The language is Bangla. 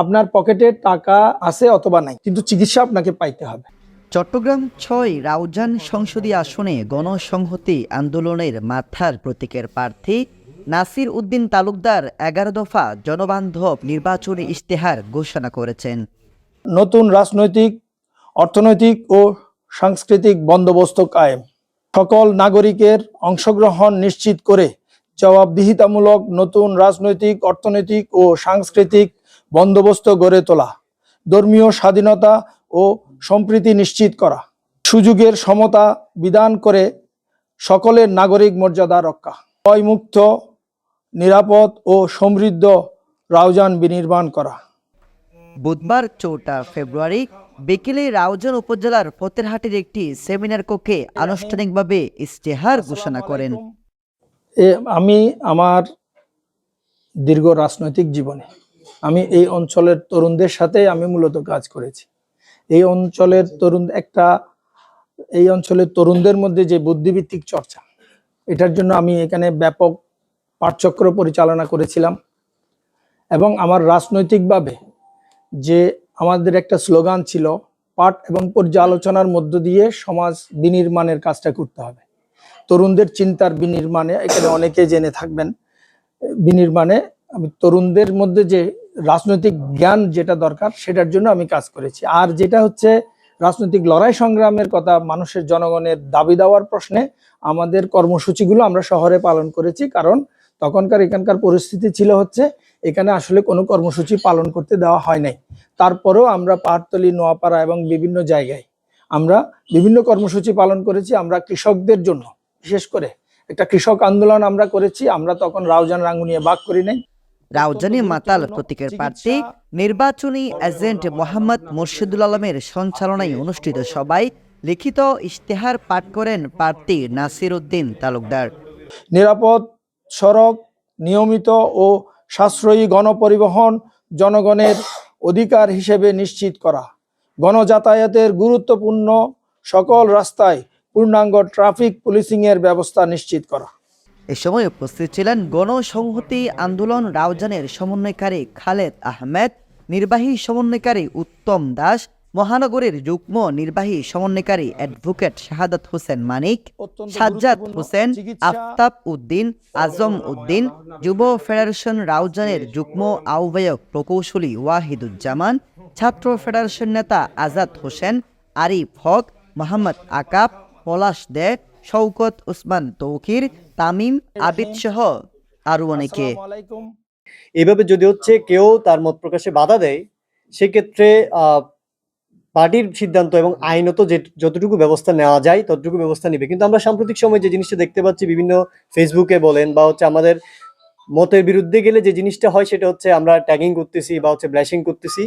আপনার পকেটে টাকা আছে অথবা নাই কিন্তু চিকিৎসা আপনাকে পাইতে হবে। চট্টগ্রাম ছয় রাউজান সংসদীয় আসনে গণসংহতি আন্দোলনের মাথার প্রতীকের প্রার্থী নাসির উদ্দিন তালুকদার এগারো দফা জনবান্ধব নির্বাচনী ইশতেহার ঘোষণা করেছেন। নতুন রাজনৈতিক অর্থনৈতিক ও সাংস্কৃতিক বন্দোবস্ত কায়েম। সকল নাগরিকের অংশগ্রহণ নিশ্চিত করে জবাবদিহিতামূলক নতুন রাজনৈতিক অর্থনৈতিক ও সাংস্কৃতিক বন্দোবস্ত গড়ে তোলা ধর্মীয় স্বাধীনতা ও সম্প্রীতি নিশ্চিত করা সুযোগের সমতা বিধান করে সকলের নাগরিক মর্যাদা রক্ষা ভয়মুক্ত নিরাপদ ও সমৃদ্ধ রাউজান বিনির্মাণ করা। বুধবার চৌঠা ফেব্রুয়ারি বিকেলে রাউজান উপজেলার ফতেরহাটের একটি সেমিনার কক্ষে আনুষ্ঠানিকভাবে ইশতেহার ঘোষণা করেন। এ আমি আমার দীর্ঘ রাজনৈতিক জীবনে আমি এই অঞ্চলের তরুণদের সাথে আমি মূলত কাজ করেছি। এই অঞ্চলের তরুণ, একটা, এই অঞ্চলের তরুণদের মধ্যে যে বুদ্ধিভিত্তিক চর্চা, এটার জন্য আমি এখানে ব্যাপক পাঠচক্র পরিচালনা করেছিলাম এবং আমার রাজনৈতিকভাবে যে আমাদের একটা স্লোগান ছিল, পাঠ এবং পর্যালোচনার মধ্য দিয়ে সমাজ বিনির্মাণের কাজটা করতে হবে। তরুণদের চিন্তার বিনির্মাণে, এখানে অনেকে জেনে থাকবেন, বিনির্মাণে আমি তরুণদের মধ্যে যে রাজনৈতিক জ্ঞান যেটা দরকার, সেটার জন্য আমি কাজ করেছি। আর যেটা হচ্ছে রাজনৈতিক লড়াই সংগ্রামের কথা, মানুষের জনগণের দাবি দেওয়ার প্রশ্নে আমাদের কর্মসূচিগুলো আমরা শহরে পালন করেছি। কারণ তখনকার এখানকার পরিস্থিতি ছিল হচ্ছে, এখানে আসলে কোনো কর্মসূচি পালন করতে দেওয়া হয় নাই। তারপরেও আমরা পাহাড়তলি নোয়াপাড়া এবং বিভিন্ন জায়গায় আমরা বিভিন্ন কর্মসূচি পালন করেছি আমরা কৃষকদের জন্য। বিশেষ করে একটা কৃষক আন্দোলন আমরা করেছি, আমরা তখন রাউজান, রাঙ্গুনিয়ে বাক করি নাই। রাউজানি মাতাল প্রতীকের প্রার্থী, নির্বাচনী এজেন্ট মোহাম্মদ মুর্শিদুল আলমের সঞ্চালনায় অনুষ্ঠিত সবাই লিখিত ইশতেহার পাঠ করেন প্রার্থী নাসির উদ্দিন তালুকদার। নিরাপদ, সড়ক, নিয়মিত ও সাশ্রয়ী গণপরিবহন জনগণের অধিকার হিসেবে নিশ্চিত করা। গণযাতায়াতের গুরুত্বপূর্ণ সকল রাস্তায় পূর্ণাঙ্গ ট্রাফিক পুলিশিংয়ের ব্যবস্থা নিশ্চিত করা। এ সময় উপস্থিত ছিলেন গণসংহতি আন্দোলন রাউজানের সমন্বয়কারী খালেদ আহমেদ নির্বাহী সমন্বয়কারী উত্তম দাস মহানগরের যুগ্ম নির্বাহী সমন্বয়কারী অ্যাডভোকেট শাহাদাত হোসেন মানিক সাজ্জাদ হোসেন আফতাব উদ্দিন আজম উদ্দিন যুব ফেডারেশন রাউজানের যুগ্ম আহ্বায়ক প্রকৌশলী ওয়াহিদুজ্জামান ছাত্র ফেডারেশন নেতা আজাদ হোসেন আরিফ হক মোহাম্মদ আকাব পলাশ দে শওকত উসমান তৌকির তামিম আবিদ সহ আরও অনেকে। এভাবে যদি হচ্ছে কেউ তার মত প্রকাশে বাধা দেয় সেক্ষেত্রে আহ, পার্টির সিদ্ধান্ত এবং আইনত যে যতটুকু ব্যবস্থা নেওয়া যায় ততটুকু ব্যবস্থা নিবে। কিন্তু আমরা সাম্প্রতিক সময় যে জিনিসটা দেখতে পাচ্ছি বিভিন্ন ফেসবুকে বলেন বা হচ্ছে আমাদের মতের বিরুদ্ধে গেলে যে জিনিসটা হয় সেটা হচ্ছে আমরা ট্যাগিং করতেছি বা হচ্ছে ব্ল্যাশিং করতেছি।